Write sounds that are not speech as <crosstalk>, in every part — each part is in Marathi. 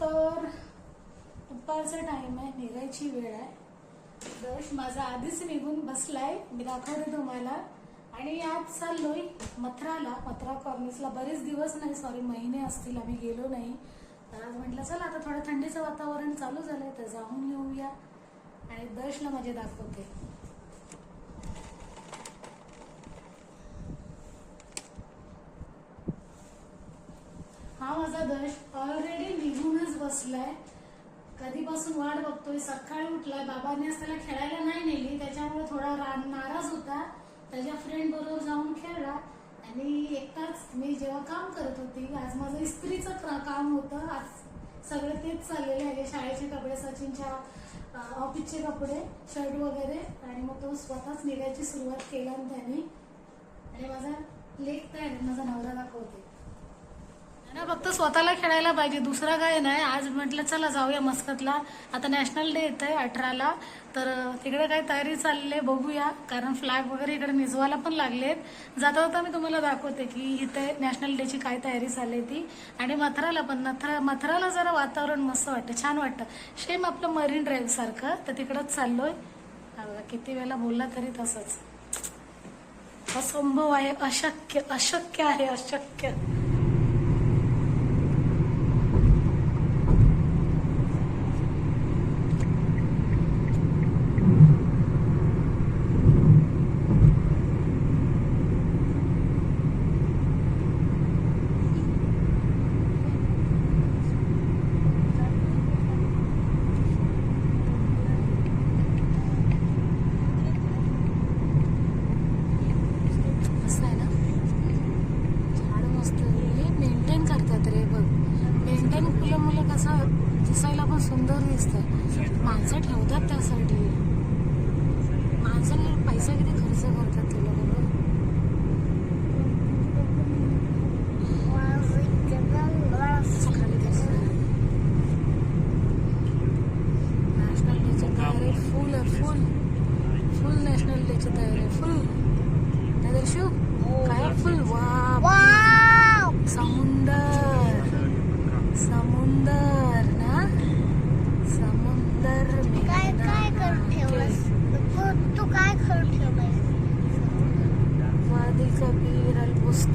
तर दुपारचा टाइम आहे निघायची वेळ आहे. दश माझा आधीच निघून बसलाय मी दाखवते तुम्हाला. आणि आज चाललोय मथराला. मथरा कॉर्निसला बरेच दिवस नाही सॉरी महिने असतील आम्ही गेलो नाही. तर आज म्हटलं चला आता थोडं थंडीचं वातावरण चालू झालंय तर जाऊन येऊया. आणि दशला माझे दाखवते. हा माझा दश. ऑलरेडी बसलाय. कधीपासून वाट बघतोय? सकाळी उठलाय. बाबांनी आज त्याला खेळायला नाही नेली. त्याच्यामुळे थोडा रा- नाराज होता. त्याच्या फ्रेंड बरोबर जाऊन खेळला. आणि एकटाच मी जेव्हा काम करत होती आज माझं इस्त्रीचं काम होतं. आज सगळं तेच चाललेलं आहे. शाळेचे कपडे सचिनच्या ऑफिसचे कपडे शर्ट वगैरे. आणि मग तो स्वतःच निघायची सुरुवात केला त्याने. आणि माझा लेख काय आहे, माझा नवरा दाखवते. फक्त स्वतःला खेळायला पाहिजे. दुसरा काय नाही. आज म्हटलं चला जाऊया मस्कतला. आता नॅशनल डे येत आहे अठराला. तर तिकडे काय तयारी चालली आहे बघूया. कारण फ्लॅग वगैरे इकडे निजवायला पण लागलेत. जाता जाता मी तुम्हाला दाखवते की इथे नॅशनल डेची काय तयारी चालली ती. आणि मथराला पण मथरा मथराला जरा वातावरण मस्त वाटतं छान वाटतं. सेम आपलं मरीन ड्राईव्ह सारखं. तर तिकडंच चाललोय. बघा, किती वेळेला बोलला तरी तसंच. असंभव आहे. अशक्य अशक्य आहे अशक्य.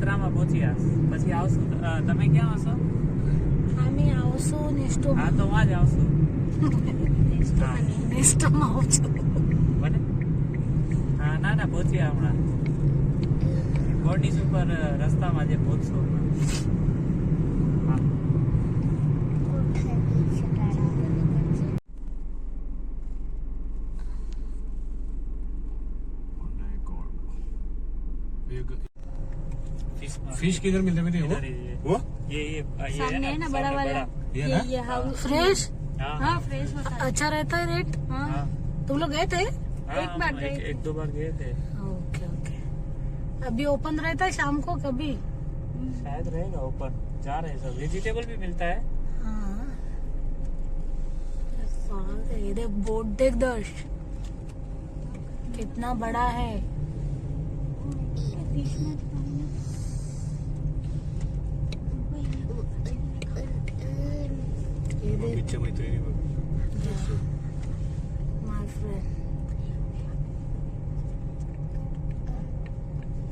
ઉત્તરામાં પહોંચ્યા. પછી આવશું તમે ક્યાં આવશો અમે આવશું નિષ્ઠો હા તો વાજ આવશું. નેસ્ટોમાં આવશું બને? હા ના ના પહોંચ્યા હમણાં. કોર્નિશ ઉપર રસ્તામાં જે પહોંચશો હમણાં. फ़िश फ़िश किधर मिलते मेरे वो? वो? ये ये ये सामने है ना बड़ा वाला? ये ना? ये हाउस फ्रेश? हाँ। हाँ फ्रेश होता है। अच्छा रहता है रेट? हाँ। हाँ। तुम लोग गए थे? हाँ, एक बार गए एक, दो बार गए थे। Okay okay. अभी ओपन रहता है शाम को कभी? शायद रहेगा ऊपर जा रहे हैं सब। वेजिटेबल भी मिलता है। हाँ। ये देख बोट देख दर्श। कितना बड़ा है। ये देख पीछे मैत्रिणी. माय फ्रेंड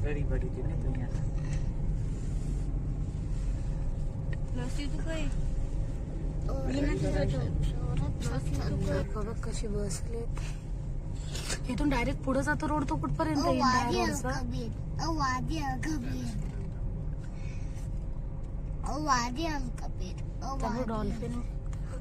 घड़ी बड़ी तो यहाँ लस्सी तू काही बघ कशी बसलेत इथून डायरेक्ट पुढे जातो रोड तो कुठपर्यंत येईल रोडचा वादी कबीर वादी डॉल्फिन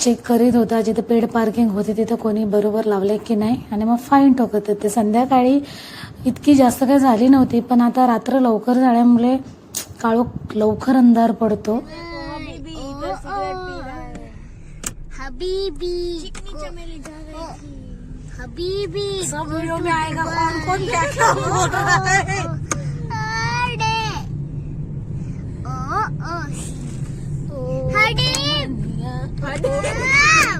चेक करीत होता जिथे पेड पार्किंग होती तिथं कोणी बरोबर लावले की नाही? आणि मग फाईन ठोकत होते. संध्याकाळी इतकी जास्त काही झाली नव्हती पण आता रात्र लवकर झाल्यामुळे काळोख लवकर अंधार पडतो. हबीबी <laughs> <laughs>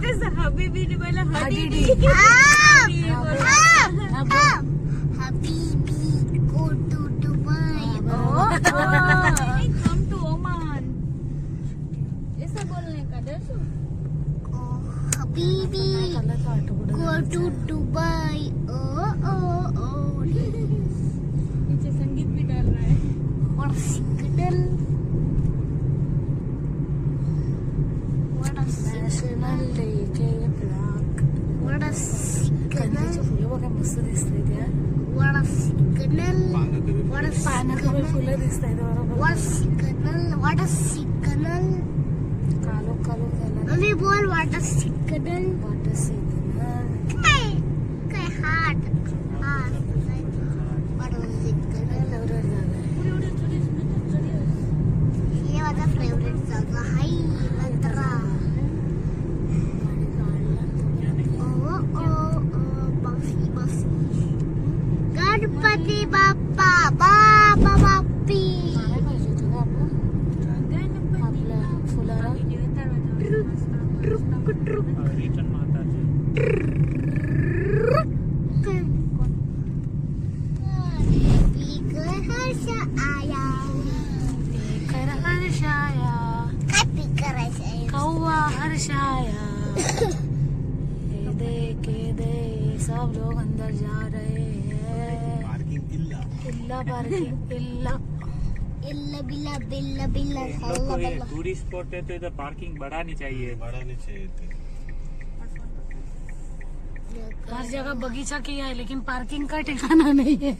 कैसे हबीबी ने बोला हबीबी हबीबी go to Dubai come to Oman ऐसा बोलने का दर्शो हबीबी go to Dubai फुलं बघा मस्त दिसते त्या what a signal what a signal फुलं दिसत आहेत बरोबर what a signal what a signal कालोख कालोख झाला मम्मी बोल what a signal वाटत सिग्नल हर्षाया देख ये दे सब लोग अंदर जा रहे हैं पार्किंग इल्ला. इल्ला पार्किंग इल्ला. इल्ला बिल्ला बिल्ला बिल्ला को ये टूरिस्ट स्पॉट है तो इधर पार्किंग बढ़ानी चाहिए। बढ़ाने चाहिए थे हर जगह बगीचा किया है लेकिन पार्किंग का ठिकाना नहीं है।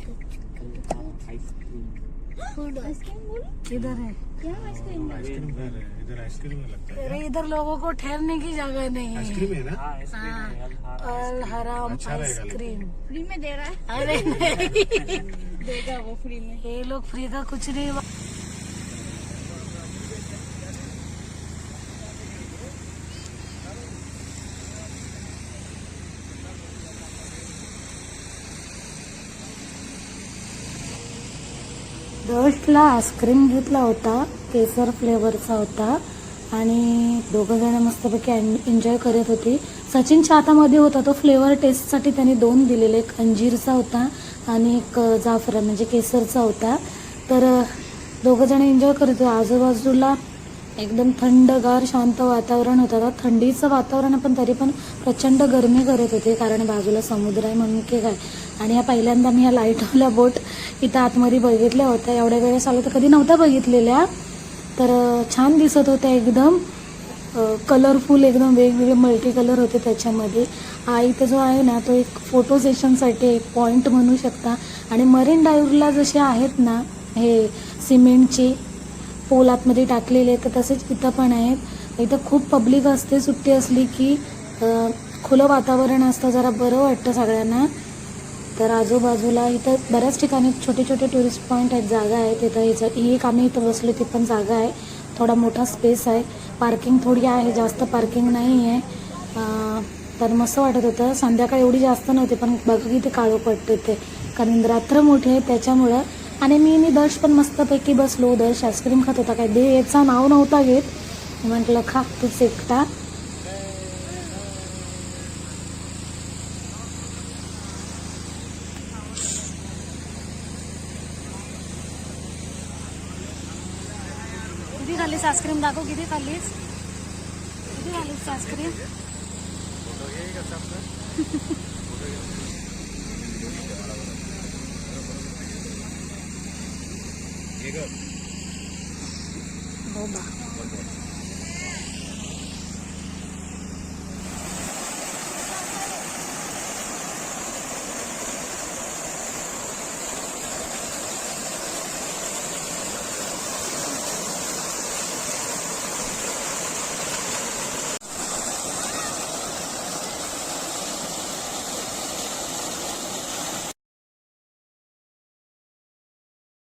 किधर है। आइसक्रीम? इधर आइसक्रीम लगता है। इधर लोगों को ठहरने की जगह नहीं है। आइसक्रीम है ना? हाँ आइसक्रीम है अल- अल हराम अच्छा आइसक्रीम। फ्री में दे रहा है। अरे नहीं। <laughs> देगा वो फ्री में। ये लोग फ्री का कुछ नहीं डस्टला आईस्क्रीम घेतला होता केसर फ्लेवरचा होता आणि दोघं जण मस्तपैकी एन्जॉय करत होती. सचिनच्या हातामध्ये होता तो फ्लेवर टेस्टसाठी त्यांनी दोन दिलेले एक अंजीरचा होता आणि एक जाफरान म्हणजे केसरचा होता. तर दोघंजण एन्जॉय करत आजूबाजूला एकदम थंडगार शांत वातावरण होतं. आता थंडीचं वातावरण पण तरी पण प्रचंड गरमी करत होते कारण बाजूला समुद्र आहे म्हणून की काय. आणि या पहिल्यांदा मी या लाईटवाल्या बोट इथं आतमध्ये बघितल्या होत्या. एवढ्या वेळेस आलो तर कधी नव्हत्या बघितलेल्या. तर छान दिसत होत्या एकदम. कलरफुल एकदम वेगवेगळे मल्टी कलर होते त्याच्यामध्ये. हा इथं जो आहे ना तो एक फोटो सेशनसाठी एक पॉईंट म्हणू शकता. आणि मरीन ड्राईव्हला जसे आहेत ना हे सिमेंटचे पोल आतमध्ये टाकलेले आहेत तर तसेच इथं पण आहेत. इथं खूप पब्लिक असते सुट्टी असली की खुलं वातावरण असतं जरा बरं वाटतं सगळ्यांना. तर आजूबाजूला इथं बऱ्याच ठिकाणी छोटे छोटे टुरिस्ट पॉईंट आहेत जागा आहेत. इथं ह्याचं ही एक आम्ही इथं बसलो ती पण जागा आहे. थोडा मोठा स्पेस आहे. पार्किंग थोडी आहे जास्त पार्किंग नाही आहे तर मस्त वाटत होतं. संध्याकाळी एवढी जास्त नव्हती पण बघा किती काळं पडते ते. कारण रात्र मोठी आहे त्याच्यामुळं. आणि मी मी दर्श पण मस्तपैकी बसलो. दर्श आईस्क्रीम खात होता. काय दे याचा नाव नव्हता घेत. म्हटलं खा तूच एकटा. खाल्लीस आईस्क्रीम दाखव किती खाल्लीस किती खाल्लीस आईस्क्रीम हो <laughs> बा